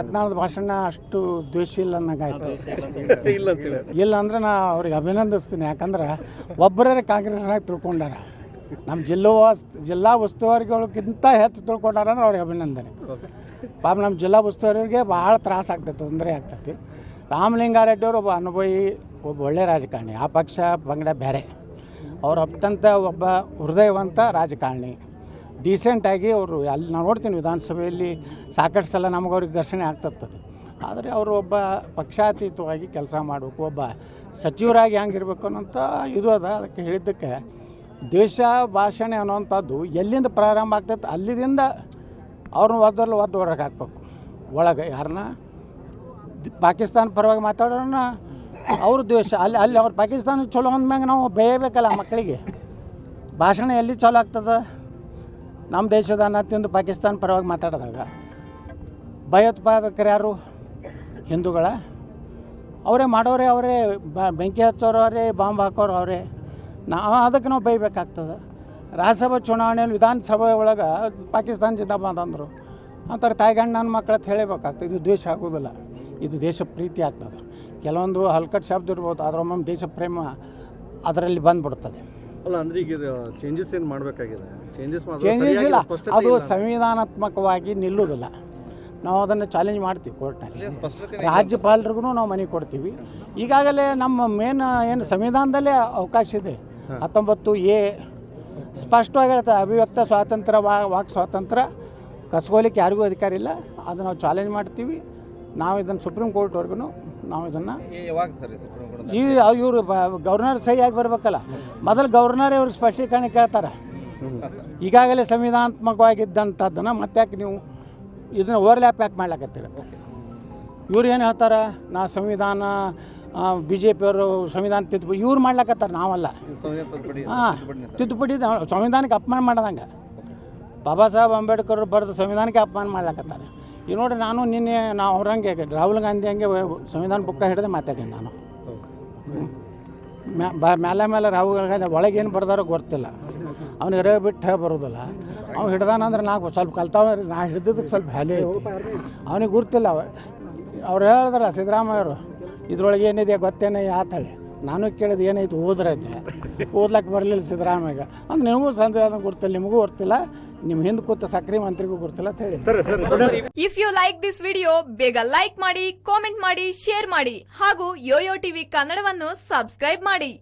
ಯತ್ನಾಳದ ಭಾಷಣ ಅಷ್ಟು ದ್ವೇಷ ಇಲ್ಲ ಅನ್ನಂಗಾಯ್ತು. ಇಲ್ಲ ಅಂದ್ರೆ ನಾ ಅವ್ರಿಗೆ ಅಭಿನಂದಿಸ್ತೀನಿ. ಯಾಕಂದ್ರೆ ಒಬ್ಬರೇ ಕಾಂಗ್ರೆಸ್ನಾಗ ತಿಳ್ಕೊಂಡಾರ. ನಮ್ಮ ಜಿಲ್ಲಾ ಜಿಲ್ಲಾ ಉಸ್ತುವಾರಿಗಳಿಗಿಂತ ಹೆಚ್ಚು ತಿಳ್ಕೊಂಡಾರ ಅಂದ್ರೆ ಅವ್ರಿಗೆ ಅಭಿನಂದನೆ. ಪಾಪ ನಮ್ಮ ಜಿಲ್ಲಾ ಉಸ್ತುವಾರಿಗೆ ಭಾಳ ತ್ರಾಸ ಆಗ್ತೈತೆ ತೊಂದರೆ ಆಗ್ತೈತಿ. ರಾಮಲಿಂಗಾರೆಡ್ಡಿ ಅವರು ಒಬ್ಬ ಅನುಭವಿ ಒಬ್ಬ ಒಳ್ಳೆ ರಾಜಕಾರಣಿ. ಆ ಪಕ್ಷ ಪಂಗಡ ಬೇರೆ. ಅವ್ರು ಅತ್ಯಂತ ಒಬ್ಬ ಹೃದಯವಂತ ರಾಜಕಾರಣಿ. ಡೀಸೆಂಟಾಗಿ ಅವರು ಅಲ್ಲಿ ನಾವು ನೋಡ್ತೀನಿ ವಿಧಾನಸಭೆಯಲ್ಲಿ ಸಾಕಷ್ಟು ಸಲ ನಮಗೆ ಅವ್ರಿಗೆ ಘರ್ಷಣೆ ಆಗ್ತಿರ್ತದೆ ಆದರೆ ಅವರು ಒಬ್ಬ ಪಕ್ಷಾತೀತವಾಗಿ ಕೆಲಸ ಮಾಡಬೇಕು, ಒಬ್ಬ ಸಚಿವರಾಗಿ ಹೆಂಗಿರ್ಬೇಕು ಅನ್ನೋಂಥ ಇದು ಅದ. ಅದಕ್ಕೆ ಹೇಳಿದ್ದಕ್ಕೆ ದೇಶ ಭಾಷಣೆ ಅನ್ನೋವಂಥದ್ದು ಎಲ್ಲಿಂದ ಪ್ರಾರಂಭ ಆಗ್ತೈತೆ ಅಲ್ಲಿಂದ ಅವ್ರನ್ನ ಒದ್ದರಲ್ಲಿ ಒದ್ದು ಹೊರಗೆ ಹಾಕ್ಬೇಕು. ಒಳಗೆ ಯಾರನ್ನ? ಪಾಕಿಸ್ತಾನ ಪರವಾಗಿ ಮಾತಾಡೋಣ ಅವ್ರ ದ್ವೇಷ ಅಲ್ಲಿ ಅಲ್ಲಿ ಅವ್ರು ಪಾಕಿಸ್ತಾನ ಚಲೋ ಅಂದ್ಮ್ಯಾಗ ನಾವು ಬೇಯಬೇಕಲ್ಲ ಮಕ್ಕಳಿಗೆ. ಭಾಷಣ ಎಲ್ಲಿ ಚಲೋ ಆಗ್ತದೆ? ನಮ್ಮ ದೇಶದ ಅನ್ನತಿಂದು ಪಾಕಿಸ್ತಾನ ಪರವಾಗಿ ಮಾತಾಡಿದಾಗ ಭಯೋತ್ಪಾದಕರು ಯಾರು? ಹಿಂದೂಗಳ. ಅವರೇ ಮಾಡೋರೆ ಅವರೇ, ಬ- ಬೆಂಕಿ ಹಚ್ಚೋರು ಅವರೇ, ಬಾಂಬ್ ಹಾಕೋರು ಅವರೇ. ನಾವು ಅದಕ್ಕೆ ನಾವು ಬೈಬೇಕಾಗ್ತದೆ. ರಾಜ್ಯಸಭಾ ಚುನಾವಣೆಯಲ್ಲಿ ವಿಧಾನಸಭೆ ಒಳಗೆ ಪಾಕಿಸ್ತಾನ ಜಿಂದಾಬಾದ್ ಅಂದರು. ಅಂತಾರೆ ತಾಯಿಗಂಡು ನನ್ನ ಮಕ್ಕಳ ಹೇಳಬೇಕಾಗ್ತದೆ. ಇದು ದ್ವೇಷ ಆಗೋದಿಲ್ಲ. ಇದು ದೇಶ ಪ್ರೀತಿ ಆಗ್ತದೆ. ಕೆಲವೊಂದು ಹಲ್ಕಟ್ ಶಬ್ದ ಇರ್ಬೋದು, ಆದ್ರೆ ಒಮ್ಮೊಮ್ಮೆ ದೇಶ ಪ್ರೇಮ ಅದರಲ್ಲಿ ಬಂದ್ಬಿಡ್ತದೆ. ಅಲ್ಲ ಅಂದ್ರೆ ಈಗ ಚೇಂಜಸ್ ಏನು ಮಾಡಬೇಕಾಗಿದೆ? ಚೇಂಜಸ್ ಚೇಂಜಸ್ ಇಲ್ಲ. ಅದು ಸಂವಿಧಾನಾತ್ಮಕವಾಗಿ ನಿಲ್ಲುವುದಿಲ್ಲ. ನಾವು ಅದನ್ನು ಚಾಲೆಂಜ್ ಮಾಡ್ತೀವಿ ಕೋರ್ಟ್ನಲ್ಲಿ ರಾಜ್ಯಪಾಲರಿಗೂ ನಾವು ಮನೆ ಕೊಡ್ತೀವಿ. ಈಗಾಗಲೇ ನಮ್ಮ ಮೇನ್ ಏನು ಸಂವಿಧಾನದಲ್ಲೇ ಅವಕಾಶ ಇದೆ. ಹತ್ತೊಂಬತ್ತು ಎ ಸ್ಪಷ್ಟವಾಗಿ ಹೇಳ್ತಾರೆ ಅಭಿವ್ಯಕ್ತ ಸ್ವಾತಂತ್ರ್ಯ ವಾ ವಾಕ್ ಸ್ವಾತಂತ್ರ್ಯ ಕಸ್ಕೋಲಿಕ್ಕೆ ಯಾರಿಗೂ ಅಧಿಕಾರ ಇಲ್ಲ. ಅದು ನಾವು ಚಾಲೆಂಜ್ ಮಾಡ್ತೀವಿ. ನಾವು ಇದನ್ನು ಸುಪ್ರೀಂ ಕೋರ್ಟ್ವರೆಗೂ ನಾವು ಇದನ್ನು ಯಾವಾಗ ಸರ್ ಈ ಇವರು ಗವರ್ನರ್ ಆಗಿ ಬರಬೇಕಲ್ಲ. ಮೊದಲು ಗವರ್ನರ್ ಇವರು ಸ್ಪಷ್ಟೀಕರಣ ಕೇಳ್ತಾರೆ. ಈಗಾಗಲೇ ಸಂವಿಧಾನಾತ್ಮಕವಾಗಿದ್ದಂಥದ್ದನ್ನು ಮತ್ತೆ ಯಾಕೆ ನೀವು ಇದನ್ನ ಓವರ್ಲ್ಯಾಪ್ ಯಾಕೆ ಮಾಡ್ಲಾಕತ್ತೀರ ಇವ್ರು ಏನು ಹೇಳ್ತಾರೆ? ನಾ ಸಂವಿಧಾನ ಬಿ ಜೆ ಪಿಯವರು ಸಂವಿಧಾನ ತಿದ್ದುಪಡಿ ಇವ್ರು ಮಾಡ್ಲಾಕತ್ತಾರೆ ನಾವಲ್ಲ. ಹಾಂ ತಿದ್ದುಪಡಿ ಸಂವಿಧಾನಕ್ಕೆ ಅಪಮಾನ ಮಾಡ್ದಂಗೆ. ಬಾಬಾ ಸಾಹೇಬ್ ಅಂಬೇಡ್ಕರ್ ಬರೆದ ಸಂವಿಧಾನಕ್ಕೆ ಅಪಮಾನ ಮಾಡ್ಲಾಕತ್ತಾರೆ. ಈಗ ನೋಡಿ ನಾನು ನಿನ್ನೆ ನಾವು ಅವ್ರಂಗೆ ರಾಹುಲ್ ಗಾಂಧಿ ಹಂಗೆ ಸಂವಿಧಾನ ಬುಕ್ಕ ಹಿಡಿದು ಮಾತಾಡೀನಿ ನಾನು. ಮ್ಯಾ- ಮೇಲೆ ಮೇಲೆ ರಾಹುಲ್ ಗಾಂಧಿ ಒಳಗೆ ಏನು ಬರ್ದಾರೋ ಗೊತ್ತಿಲ್ಲ. ಅವ್ನು ಇರೋ ಬಿಟ್ಟು ಬರೋದಿಲ್ಲ. ಅವ್ನು ಹಿಡ್ದಾನಂದ್ರೆ ನಾ ಸ್ವಲ್ಪ ಕಲ್ತಾವ ನಾ ಹಿಡ್ದಿದ್ದಕ್ಕೆ ಸ್ವಲ್ಪ ವ್ಯಾಲ್ಯೂ ಐತಿ. ಅವನಿಗೆ ಗುರ್ತಿಲ್ಲ ಅವ. ಅವ್ರು ಹೇಳಿದ್ರಲ್ಲ ಸಿದ್ದರಾಮಯ್ಯವರು ಇದ್ರೊಳಗೆ ಏನಿದೆ ಗೊತ್ತೇನೆ ಆತಳೆ ನಾನು ಕೇಳಿದ ಏನೈತೆ ಓದ್ರೈತೆ. ಓದ್ಲಕ್ಕೆ ಬರಲಿಲ್ಲ ಸಿದ್ದರಾಮಯ್ಯ. ಅಂದ್ರೆ ನಿಮಗೂ ಸಂದೇಹ ಗೊತ್ತಿಲ್ಲ, ನಿಮಗೂ ಗೊತ್ತಿಲ್ಲ. ನಿಮ್ಮ ಹಿಂದೆ ಕೂತ ಸಕ್ರಿ ಮಂತ್ರಿಗೂ ಗೊತ್ತಿಲ್ಲ ಅಂತ ಹೇಳಿ. ಸರಿ ಸರಿ. If you like this video ಬೇಗ ಲೈಕ್ ಮಾಡಿ ಕಾಮೆಂಟ್ ಮಾಡಿ ಶೇರ್ ಮಾಡಿ ಹಾಗೂ ಯೋಯೋ ಟಿವಿ ಕನ್ನಡವನ್ನು ಸಬ್ಸ್ಕ್ರೈಬ್ ಮಾಡಿ.